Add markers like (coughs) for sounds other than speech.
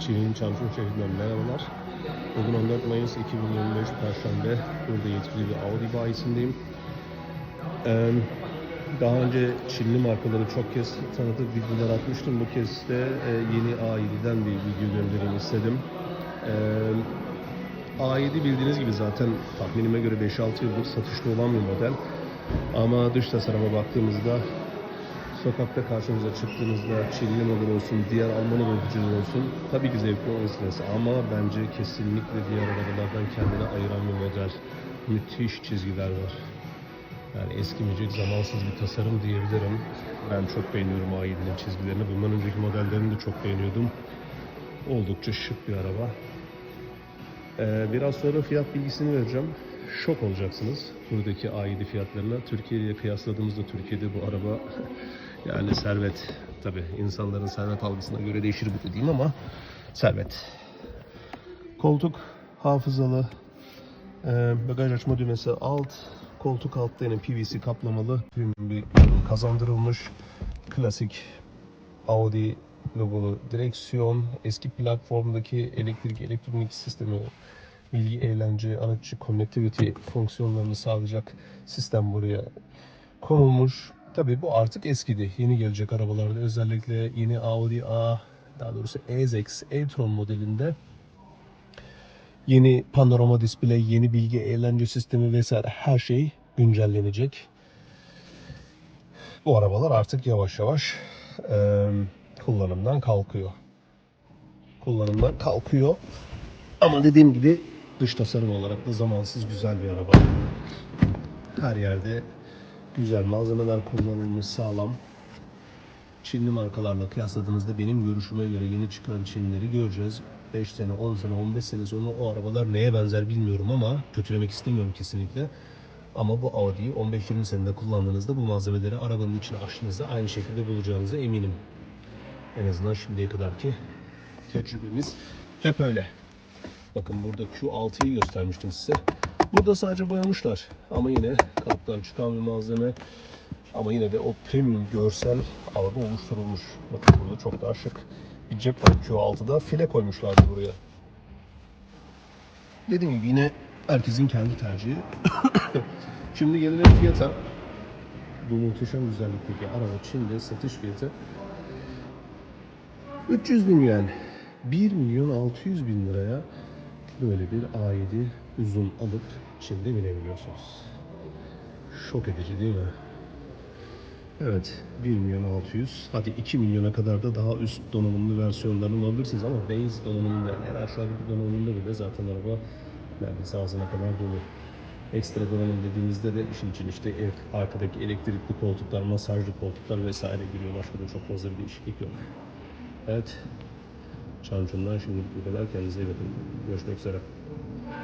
Çin'in Çançun şehrinden merhabalar. Bugün 14 Mayıs 2025 Perşembe. Burada yetkili bir Audi bayisindeyim. Ee, daha önce Çinli markaları çok kez tanıtıp videolar atmıştım. Bu kez de e, yeni A7'den bir video göndereyim istedim. Ee, A7 bildiğiniz gibi zaten tahminime göre 5-6 yıldır satışta olan bir model. Ama dış tasarıma baktığımızda sokakta karşımıza çıktığınızda Çinli model olsun, diğer Alman üreticiler olsun tabii ki zevkli olmasınız ama bence kesinlikle diğer arabalardan kendini ayıran bir model. Müthiş çizgiler var. Yani eskimeyecek zamansız bir tasarım diyebilirim. Ben çok beğeniyorum A7'nin çizgilerini. Bundan önceki modellerini de çok beğeniyordum. Oldukça şık bir araba. Ee, biraz sonra fiyat bilgisini vereceğim. Şok olacaksınız buradaki A7 fiyatlarına. Türkiye ile kıyasladığımızda Türkiye'de bu araba (laughs) yani servet tabi insanların servet algısına göre değişir bu dediğim ama servet. Koltuk hafızalı, ee, bagaj açma düğmesi alt, koltuk altta yine PVC kaplamalı bir kazandırılmış. Klasik Audi logolu direksiyon, eski platformdaki elektrik elektronik sistemi, bilgi eğlence, araççı connectivity fonksiyonlarını sağlayacak sistem buraya konulmuş. Tabii bu artık eskidi. Yeni gelecek arabalarda özellikle yeni Audi A, daha doğrusu A6 e-tron modelinde Yeni panorama display, yeni bilgi eğlence sistemi vesaire her şey güncellenecek. Bu arabalar artık yavaş yavaş eee, kullanımdan kalkıyor. Kullanımdan kalkıyor. Ama dediğim gibi dış tasarım olarak da zamansız güzel bir araba. Her yerde güzel malzemeler kullanılmış, sağlam. Çinli markalarla kıyasladığınızda benim görüşüme göre yeni çıkan Çinlileri göreceğiz. 5 sene, 10 sene, 15 sene sonra o arabalar neye benzer bilmiyorum ama kötülemek istemiyorum kesinlikle. Ama bu Audi'yi 15-20 senede kullandığınızda bu malzemeleri arabanın içine açtığınızda aynı şekilde bulacağınıza eminim. En azından şimdiye kadarki tecrübemiz hep öyle. Bakın burada Q6'yı göstermiştim size. Burada sadece boyamışlar. Ama yine kalıptan çıkan bir malzeme. Ama yine de o premium görsel algı oluşturulmuş. Bakın burada çok daha şık bir cep var Q6'da. File koymuşlardı buraya. Dediğim gibi yine herkesin kendi tercihi. (coughs) Şimdi gelelim fiyata. Bu muhteşem güzellikteki araba Çin'de satış fiyatı 300 bin yuan. 1 milyon 600 bin liraya böyle bir A7 uzun alıp Çin'de binebiliyorsunuz. Şok edici değil mi? Evet 1 milyon 600 hadi 2 milyona kadar da daha üst donanımlı versiyonlarını alabilirsiniz ama base donanımında yani en aşağıdaki donanımında bile zaten araba neredeyse ağzına kadar dolu. Ekstra donanım dediğimizde de işin için işte el- arkadaki elektrikli koltuklar, masajlı koltuklar vesaire giriyor. Başka da çok fazla bir değişiklik yok. Evet. Çançun'dan şimdi bu kadar. Kendinize iyi bakın. Görüşmek üzere.